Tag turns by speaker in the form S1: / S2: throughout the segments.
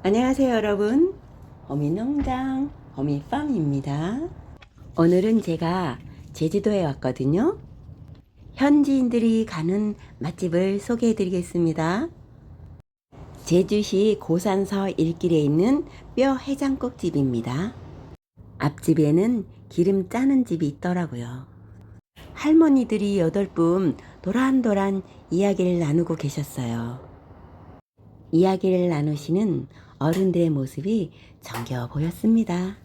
S1: 안녕하세요 여러분. 어미농장 어미팜입니다. 오늘은 제가 제주도에 왔거든요. 현지인들이 가는 맛집을 소개해 드리겠습니다. 제주시 고산서 일길에 있는 뼈 해장국 집입니다. 앞집에는 기름 짜는 집이 있더라고요. 할머니들이 여덟 분 도란도란 이야기를 나누고 계셨어요. 이야기를 나누시는 어른들의 모습이 정겨워 보였습니다.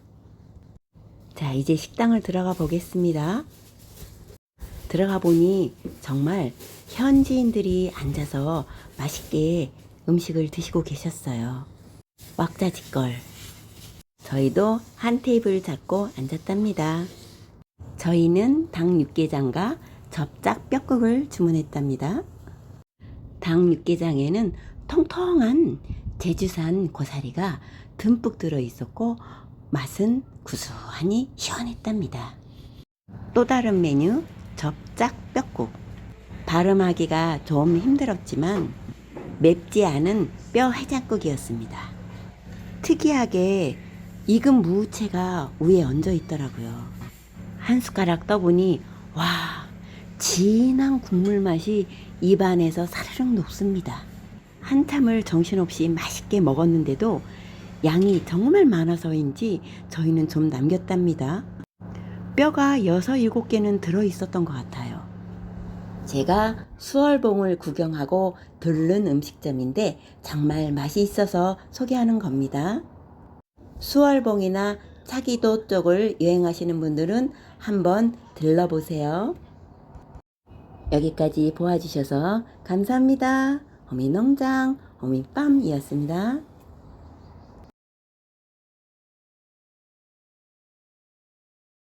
S1: 자, 이제 식당을 들어가 보겠습니다. 들어가 보니 정말 현지인들이 앉아서 맛있게 음식을 드시고 계셨어요. 왁자지껄. 저희도 한 테이블 잡고 앉았답니다. 저희는 닭 육개장과 접짝 뼈국을 주문했답니다. 닭 육개장에는 통통한 제주산 고사리가 듬뿍 들어 있었고 맛은 구수하니 시원했답니다. 또 다른 메뉴 접짝 뼈국 발음하기가 좀 힘들었지만 맵지 않은 뼈 해장국이었습니다. 특이하게 익은 무채가 위에 얹어 있더라고요. 한 숟가락 떠보니 와 진한 국물 맛이 입안에서 사르륵 녹습니다. 한참을 정신없이 맛있게 먹었는데도 양이 정말 많아서인지 저희는 좀 남겼답니다. 뼈가 여섯 일곱 개는 들어 있었던 것 같아요. 제가 수월봉을 구경하고 들른 음식점인데 정말 맛이 있어서 소개하는 겁니다. 수월봉이나 차기도 쪽을 여행하시는 분들은 한번 들러보세요. 여기까지 보아주셔서 감사합니다. 어미 농장 어미 빰이었습니다.